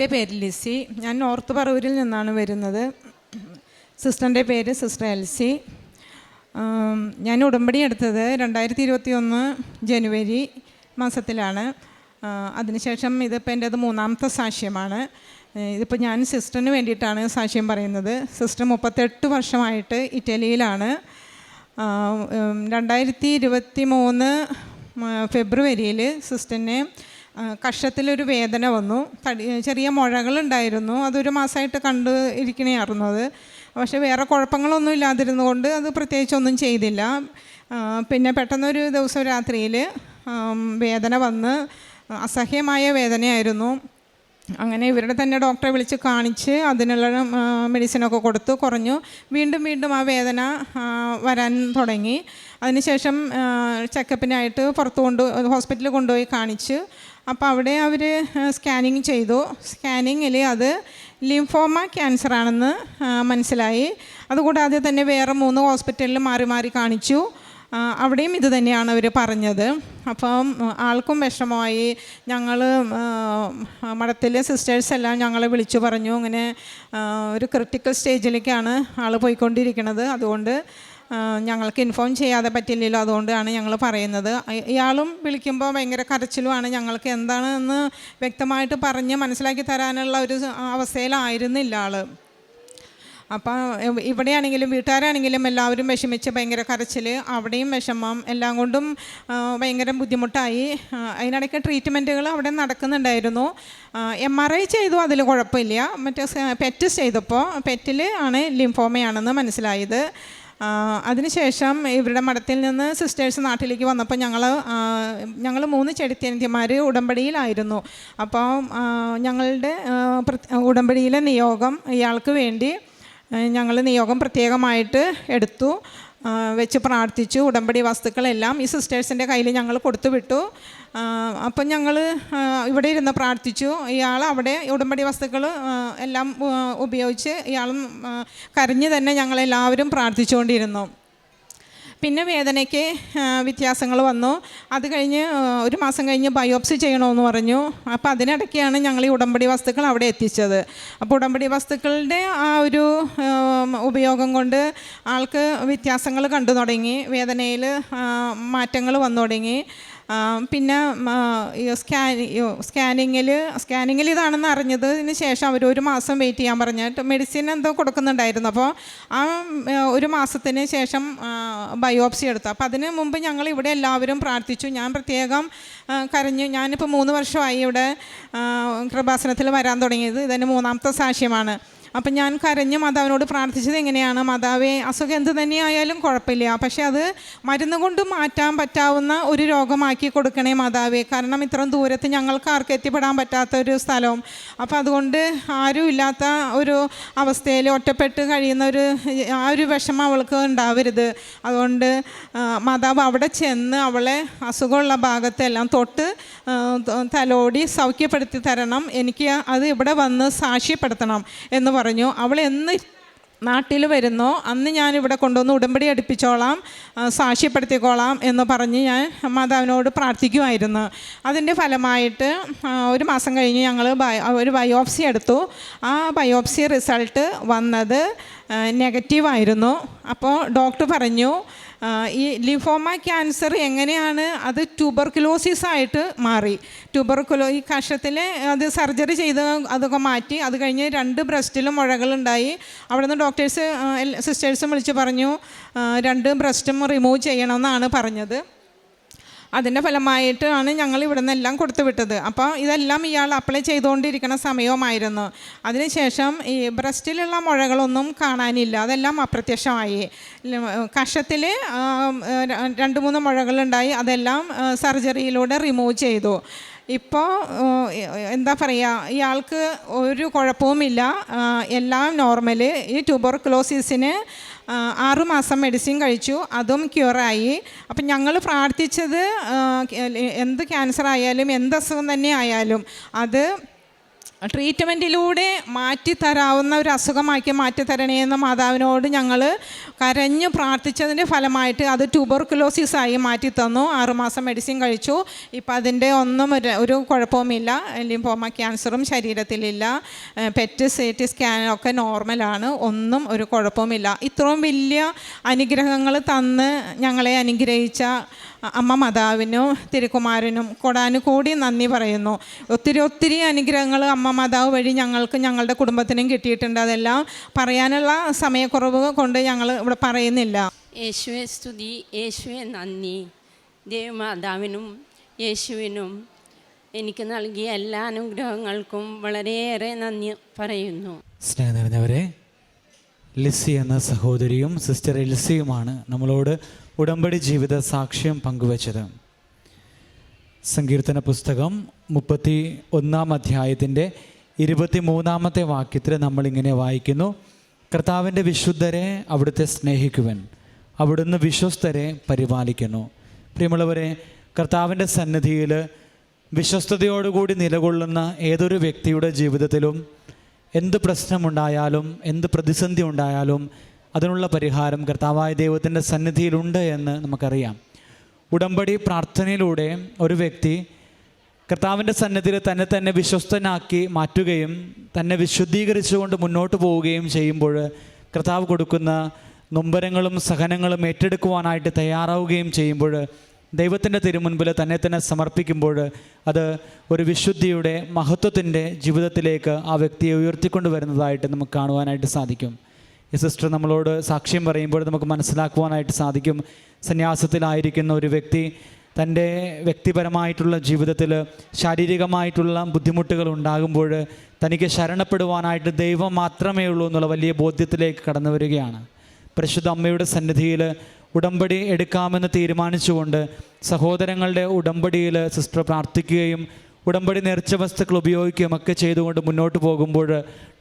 എന്റെ പേര് ലിസി. ഞാൻ നോർത്ത് പറവൂരിൽ നിന്നാണ് വരുന്നത്. സിസ്റ്ററിന്റെ പേര് സിസ്റ്റർ എൽസി. ഞാൻ ഉടമ്പടി എടുത്തത് രണ്ടായിരത്തി ഇരുപത്തി ഒന്ന് ജനുവരി മാസത്തിലാണ്. അതിനുശേഷം ഇതിപ്പോൾ എന്റേത് മൂന്നാമത്തെ സാക്ഷ്യമാണ്. ഇതിപ്പോൾ ഞാൻ സിസ്റ്ററിന് വേണ്ടിയിട്ടാണ് സാക്ഷ്യം പറയുന്നത്. സിസ്റ്റർ മുപ്പത്തെട്ട് വർഷമായിട്ട് ഇറ്റലിയിലാണ്. രണ്ടായിരത്തി ഇരുപത്തി മൂന്ന് ഫെബ്രുവരിയിൽ സിസ്റ്ററിന് കഷത്തിലൊരു വേദന വന്നു. തടി ചെറിയ മുഴകളുണ്ടായിരുന്നു. അതൊരു മാസമായിട്ട് കണ്ട് ഇരിക്കണയായിരുന്നു അത്. പക്ഷേ വേറെ കുഴപ്പങ്ങളൊന്നും ഇല്ലാതിരുന്നുകൊണ്ട് അത് പ്രത്യേകിച്ചൊന്നും ചെയ്തില്ല. പിന്നെ പെട്ടെന്നൊരു ദിവസം രാത്രിയിൽ വേദന വന്ന് അസഹ്യമായ വേദനയായിരുന്നു. അങ്ങനെ ഇവരുടെ തന്നെ ഡോക്ടറെ വിളിച്ച് കാണിച്ച് അതിനുള്ള മെഡിസിനൊക്കെ കൊടുത്തു കുറഞ്ഞു. വീണ്ടും വീണ്ടും ആ വേദന വരാൻ തുടങ്ങി. അതിനുശേഷം ശേഷം ചെക്കപ്പിനായിട്ട് പുറത്ത് കൊണ്ട് ഹോസ്പിറ്റലിൽ കൊണ്ടുപോയി കാണിച്ചു അപ്പോൾ അവിടെ അവർ സ്കാനിങ് ചെയ്തു. സ്കാനിങ്ങിൽ അത് ലിംഫോമ ക്യാൻസർ ആണെന്ന് മനസ്സിലായി. അതുകൂടാതെ തന്നെ വേറെ മൂന്ന് ഹോസ്പിറ്റലിൽ മാറി മാറി കാണിച്ചു. അവിടെയും ഇത് തന്നെയാണ് അവർ പറഞ്ഞത്. അപ്പം ആൾക്കും വിഷമമായി. ഞങ്ങൾ മഠത്തിലെ സിസ്റ്റേഴ്സ് എല്ലാം ഞങ്ങളെ വിളിച്ചു പറഞ്ഞു. ഇങ്ങനെ ഒരു ക്രിട്ടിക്കൽ സ്റ്റേജിലേക്കാണ് ആൾ പോയിക്കൊണ്ടിരിക്കുന്നത് അതുകൊണ്ട് ഞങ്ങൾക്ക് ഇൻഫോം ചെയ്യാതെ പറ്റില്ലല്ലോ അതുകൊണ്ടാണ് ഞങ്ങൾ പറയുന്നത്. ഇയാളും വിളിക്കുമ്പോൾ ഭയങ്കര കരച്ചിലുമാണ് ഞങ്ങൾക്ക് എന്താണെന്ന് വ്യക്തമായിട്ട് പറഞ്ഞ് മനസ്സിലാക്കി തരാനുള്ള ഒരു അവസ്ഥയിലായിരുന്നില്ല ആൾ അപ്പം ഇവിടെയാണെങ്കിലും വീട്ടുകാരാണെങ്കിലും എല്ലാവരും വിഷമിച്ച് ഭയങ്കര കരച്ചിൽ അവിടെയും വിഷമം എല്ലാം കൊണ്ടും ഭയങ്കര ബുദ്ധിമുട്ടായി. അതിനിടയ്ക്ക് ട്രീറ്റ്മെന്റുകൾ അവിടെ നടക്കുന്നുണ്ടായിരുന്നു. എം ആർ ഐ ചെയ്തു അതിൽ കുഴപ്പമില്ല. മറ്റേ പെറ്റ് ചെയ്തപ്പോൾ പെറ്റിൽ ആണ് ലിംഫോമയാണെന്ന് മനസ്സിലായത്. അതിനുശേഷം ഇവരുടെ മഠത്തിൽ നിന്ന് സിസ്റ്റേഴ്സ് നാട്ടിലേക്ക് വന്നപ്പോൾ ഞങ്ങൾ ഞങ്ങൾ മൂന്ന് ചെടിത്തേന്ത്യന്മാർ ഉടമ്പടിയിലായിരുന്നു. അപ്പോൾ ഞങ്ങളുടെ ഉടമ്പടിയിലെ നിയോഗം ഇയാൾക്ക് വേണ്ടി ഞങ്ങൾ നിയോഗം പ്രത്യേകമായിട്ട് എടുത്തു. വെച്ച് പ്രാർത്ഥിച്ചു. ഉടമ്പടി വസ്തുക്കളെല്ലാം ഈ സിസ്റ്റേഴ്സിന്റെ കയ്യിൽ ഞങ്ങൾ കൊടുത്തു വിട്ടു അപ്പം ഞങ്ങൾ ഇവിടെ ഇരുന്ന് പ്രാർത്ഥിച്ചു. ഇയാൾ അവിടെ ഉടമ്പടി വസ്തുക്കൾ എല്ലാം ഉപയോഗിച്ച് ഇയാളും കരഞ്ഞ് തന്നെ ഞങ്ങളെല്ലാവരും പ്രാർത്ഥിച്ചുകൊണ്ടിരുന്നു. പിന്നെ വേദനയ്ക്ക് വ്യത്യാസങ്ങൾ വന്നു. അത് കഴിഞ്ഞ് ഒരു മാസം കഴിഞ്ഞ് ബയോപ്സി ചെയ്യണമെന്ന് പറഞ്ഞു. അപ്പോൾ അതിനിടയ്ക്കാണ് ഞങ്ങൾ ഈ ഉടമ്പടി വസ്തുക്കൾ അവിടെ എത്തിച്ചത്. അപ്പോൾ ഉടമ്പടി വസ്തുക്കളുടെ ആ ഒരു ഉപയോഗം കൊണ്ട് ആൾക്ക് വ്യത്യാസങ്ങൾ കണ്ടു തുടങ്ങി. വേദനയിൽ മാറ്റങ്ങൾ വന്നു തുടങ്ങി. പിന്നെ സ്കാൻ സ്കാനിങ്ങിൽ സ്കാനിങ്ങിൽ ഇതാണെന്ന് അറിഞ്ഞതിന് ശേഷം അവർ ഒരു മാസം വെയിറ്റ് ചെയ്യാൻ പറഞ്ഞിട്ട് മെഡിസിൻ എന്തോ കൊടുക്കുന്നുണ്ടായിരുന്നു. അപ്പോൾ ആ ഒരു മാസത്തിന് ശേഷം ബയോപ്സി എടുത്തു. അപ്പോൾ അതിന് മുമ്പ് ഞങ്ങൾ ഇവിടെ എല്ലാവരും പ്രാർത്ഥിച്ചു. ഞാൻ പ്രത്യേകം കരഞ്ഞു. ഞാനിപ്പോൾ മൂന്ന് വർഷമായി ഇവിടെ കൃപാസനത്തിൽ വരാൻ തുടങ്ങിയത്. ഇതിന് മൂന്നാമത്തെ സാക്ഷ്യമാണ്. അപ്പം ഞാൻ കരഞ്ഞ് മാതാവിനോട് പ്രാർത്ഥിച്ചത് എങ്ങനെയാണ്? മാതാവേ അസുഖം എന്ത് തന്നെയായാലും കുഴപ്പമില്ല. പക്ഷേ അത് മരുന്ന് കൊണ്ട് മാറ്റാൻ പറ്റാവുന്ന ഒരു രോഗമാക്കി കൊടുക്കണേ മാതാവേ. കാരണം ഇത്രയും ദൂരത്ത് ഞങ്ങൾക്ക് ആർക്കും എത്തിപ്പെടാൻ പറ്റാത്ത ഒരു സ്ഥലവും അപ്പം അതുകൊണ്ട് ആരും ഇല്ലാത്ത ഒരു അവസ്ഥയിൽ ഒറ്റപ്പെട്ട് കഴിയുന്ന ഒരു ആ ഒരു വിഷമം അവൾക്ക് ഉണ്ടാവരുത്. അതുകൊണ്ട് മാതാവ് അവിടെ ചെന്ന് അവളെ അസുഖമുള്ള ഭാഗത്തെല്ലാം തൊട്ട് തലോടി സൗഖ്യപ്പെടുത്തി തരണം. എനിക്ക് അത് ഇവിടെ വന്ന് സാക്ഷ്യപ്പെടുത്തണം എന്ന് പറഞ്ഞു അവൾ എന്ന് നാട്ടിൽ വരുന്നോ അന്ന് ഞാൻ ഇവിടെ കൊണ്ടുവന്ന് ഉടമ്പടി അടുപ്പിച്ചോളാം സാക്ഷ്യപ്പെടുത്തിക്കോളാം എന്ന് പറഞ്ഞ് ഞാൻ മാതാവിനോട് പ്രാർത്ഥിക്കുമായിരുന്നു. അതിന്റെ ഫലമായിട്ട് ഒരു മാസം കഴിഞ്ഞ് ഞങ്ങൾ ഒരു ബയോപ്സി എടുത്തു. ആ ബയോപ്സി റിസൾട്ട് വന്നത് നെഗറ്റീവായിരുന്നു. അപ്പോൾ ഡോക്ടർ പറഞ്ഞു ഈ ലിഫോമ ക്യാൻസർ എങ്ങനെയാണ്? അത് ട്യൂബർക്കുലോസിസ് ആയിട്ട് മാറി. ട്യൂബർക്കുലോ ഈ കഷത്തിൽ അത് സർജറി ചെയ്ത് അതൊക്കെ മാറ്റി അത് കഴിഞ്ഞ് രണ്ട് ബ്രസ്റ്റിലും മുഴകളുണ്ടായി. അവിടെ നിന്ന് ഡോക്ടേഴ്സ് സിസ്റ്റേഴ്സും വിളിച്ച് പറഞ്ഞു രണ്ട് ബ്രസ്റ്റും റിമൂവ് ചെയ്യണമെന്നാണ് പറഞ്ഞത്. അതിന്റെ ഫലമായിട്ടാണ് ഞങ്ങൾ ഇവിടെ നിന്നെല്ലാം കൊടുത്തു വിട്ടത്. അപ്പോൾ ഇതെല്ലാം ഇയാൾ അപ്ലൈ ചെയ്തുകൊണ്ടിരിക്കുന്ന സമയവുമായിരുന്നു. അതിനുശേഷം ഈ ബ്രസ്റ്റിലുള്ള മുഴകളൊന്നും കാണാനില്ല. അതെല്ലാം അപ്രത്യക്ഷമായി. കഷത്തിൽ രണ്ട് മൂന്ന് മുഴകളുണ്ടായി. അതെല്ലാം സർജറിയിലൂടെ റിമൂവ് ചെയ്തു. ഇപ്പോൾ എന്താ പറയുക ഇയാൾക്ക് ഒരു കുഴപ്പവുമില്ല. എല്ലാം നോർമൽ ഈ ട്യൂബർക്ലോസിസിന് ആറുമാസം മെഡിസിൻ കഴിച്ചു അതും ക്യൂറായി അപ്പം ഞങ്ങൾ പ്രാർത്ഥിച്ചത് എന്ത് ക്യാൻസർ ആയാലും എന്ത് അസുഖം തന്നെ ആയാലും അത് ട്രീറ്റ്മെന്റിലൂടെ മാറ്റിത്തരാവുന്ന ഒരു അസുഖമാക്കി മാറ്റിത്തരണേ എന്ന് മാതാവിനോട് ഞങ്ങൾ കരഞ്ഞു പ്രാർത്ഥിച്ചതിന്റെ ഫലമായിട്ട് അത് ട്യൂബർക്കുലോസിസായി ആയി മാറ്റി തന്നു. ആറുമാസം മെഡിസിൻ കഴിച്ചു. ഇപ്പം അതിന്റെ ഒന്നും ഒരു ഒരു കുഴപ്പവുമില്ല. ലിംഫോമ ക്യാൻസറും ശരീരത്തിലില്ല. പെറ്റ് സി ടി സ്കാനൊക്കെ നോർമലാണ്. ഒന്നും ഒരു കുഴപ്പവുമില്ല. ഇത്രയും വലിയ അനുഗ്രഹങ്ങൾ തന്ന് ഞങ്ങളെ അനുഗ്രഹിച്ച അമ്മ മാതാവിനും തിരുക്കുമാരനും കൊടാനുകൂടി നന്ദി പറയുന്നു. ഒത്തിരി ഒത്തിരി അനുഗ്രഹങ്ങൾ അമ്മ മാതാവ് വഴി ഞങ്ങൾക്ക് ഞങ്ങളുടെ കുടുംബത്തിനും കിട്ടിയിട്ടുണ്ട്. അതെല്ലാം പറയാനുള്ള സമയക്കുറവ് കൊണ്ട് ഞങ്ങൾ ഇവിടെ പറയുന്നില്ല. യേശുവെ സ്തുതി യേശുവെ നന്ദി. ദേവമാതാവിനും യേശുവിനും എനിക്ക് നൽകിയ എല്ലാ അനുഗ്രഹങ്ങൾക്കും വളരെയേറെ നന്ദി പറയുന്നു. സ്നേഹം നിറഞ്ഞവരെ ലിസി എന്ന സഹോദരിയും സിസ്റ്റർ എൽസിയുമാണ് നമ്മളോട് ഉടമ്പടി ജീവിത സാക്ഷ്യം പങ്കുവച്ചത്. സങ്കീർത്തന പുസ്തകം മുപ്പത്തി ഒന്നാം അധ്യായത്തിന്റെ ഇരുപത്തി മൂന്നാമത്തെ വാക്യത്തിൽ നമ്മളിങ്ങനെ വായിക്കുന്നു. കർത്താവിന്റെ വിശുദ്ധരെ അവിടുത്തെ സ്നേഹിക്കുവൻ അവിടുന്ന് വിശ്വസ്തരെ പരിപാലിക്കുന്നു. പ്രിയമുള്ളവരെ കർത്താവിന്റെ സന്നിധിയിൽ വിശ്വസ്തയോടുകൂടി നിലകൊള്ളുന്ന ഏതൊരു വ്യക്തിയുടെ ജീവിതത്തിലും എന്ത് പ്രശ്നമുണ്ടായാലും എന്ത് പ്രതിസന്ധി ഉണ്ടായാലും അതിനുള്ള പരിഹാരം കർത്താവായ ദൈവത്തിന്റെ സന്നിധിയിലുണ്ട് എന്ന് നമുക്കറിയാം. ഉടമ്പടി പ്രാർത്ഥനയിലൂടെ ഒരു വ്യക്തി കർത്താവിന്റെ സന്നിധിയിൽ തന്നെ തന്നെ വിശ്വസ്തനാക്കി മാറ്റുകയും തന്നെ വിശുദ്ധീകരിച്ചുകൊണ്ട് മുന്നോട്ട് പോവുകയും ചെയ്യുമ്പോൾ കർത്താവ് കൊടുക്കുന്ന നൊമ്പരങ്ങളും സഹനങ്ങളും ഏറ്റെടുക്കുവാനായിട്ട് തയ്യാറാവുകയും ചെയ്യുമ്പോൾ ദൈവത്തിന്റെ തിരുമുൻപിൽ തന്നെ തന്നെ സമർപ്പിക്കുമ്പോൾ അത് ഒരു വിശുദ്ധിയുടെ മഹത്വത്തിന്റെ ജീവിതത്തിലേക്ക് ആ വ്യക്തിയെ ഉയർത്തിക്കൊണ്ട് വരുന്നതായിട്ട് നമുക്ക് കാണുവാനായിട്ട് സാധിക്കും. ഈ സിസ്റ്റർ നമ്മളോട് സാക്ഷ്യം പറയുമ്പോൾ നമുക്ക് മനസ്സിലാക്കുവാനായിട്ട് സാധിക്കും. സന്യാസത്തിലായിരിക്കുന്ന ഒരു വ്യക്തി തന്റെ വ്യക്തിപരമായിട്ടുള്ള ജീവിതത്തിൽ ശാരീരികമായിട്ടുള്ള ബുദ്ധിമുട്ടുകൾ ഉണ്ടാകുമ്പോൾ തനിക്ക് ശരണപ്പെടുവാനായിട്ട് ദൈവം മാത്രമേ ഉള്ളൂ എന്നുള്ള വലിയ ബോധ്യത്തിലേക്ക് കടന്നു വരികയാണ്. പരിശുദ്ധ അമ്മയുടെ സന്നിധിയിൽ ഉടമ്പടി എടുക്കാമെന്ന് തീരുമാനിച്ചുകൊണ്ട് സഹോദരങ്ങളുടെ ഉടമ്പടിയിൽ സിസ്റ്റർ പ്രാർത്ഥിക്കുകയും ഉടമ്പടി നേർച്ച വസ്തുക്കൾ ഉപയോഗിക്കുകയും ഒക്കെ ചെയ്തുകൊണ്ട് മുന്നോട്ട് പോകുമ്പോൾ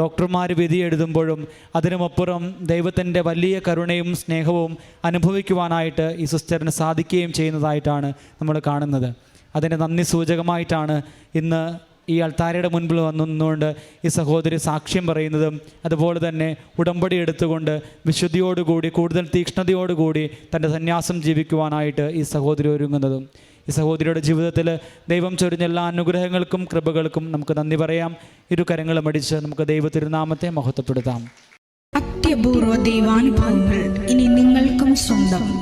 ഡോക്ടർമാർ വിധി എഴുതുമ്പോഴും അതിനുമപ്പുറം ദൈവത്തിന്റെ വലിയ കരുണയും സ്നേഹവും അനുഭവിക്കുവാനായിട്ട് ഈ സിസ്റ്ററിന് സാധിക്കുകയും ചെയ്യുന്നതായിട്ടാണ് നമ്മൾ കാണുന്നത്. അതിന്റെ നന്ദി സൂചകമായിട്ടാണ് ഇന്ന് ഈ അൾത്താരയുടെ മുൻപിൽ വന്നുകൊണ്ട് ഈ സഹോദരി സാക്ഷ്യം പറയുന്നതും അതുപോലെ തന്നെ ഉടമ്പടി എടുത്തുകൊണ്ട് വിശുദ്ധിയോടുകൂടി കൂടുതൽ തീക്ഷ്ണതയോടുകൂടി തന്റെ സന്യാസം ജീവിക്കുവാനായിട്ട് ഈ സഹോദരി ഒരുങ്ങുന്നതും. ഈ സഹോദരിയുടെ ജീവിതത്തിൽ ദൈവം ചൊരിഞ്ഞ എല്ലാ അനുഗ്രഹങ്ങൾക്കും കൃപകൾക്കും നമുക്ക് നന്ദി പറയാം. ഇരു കരങ്ങളും അടിച്ച് നമുക്ക് ദൈവ തിരുനാമത്തെ മഹത്വപ്പെടുത്താം. അത്യപൂർവ ദൈവാനുഭവങ്ങൾ ഇനി നിങ്ങൾക്കും സ്വന്തം.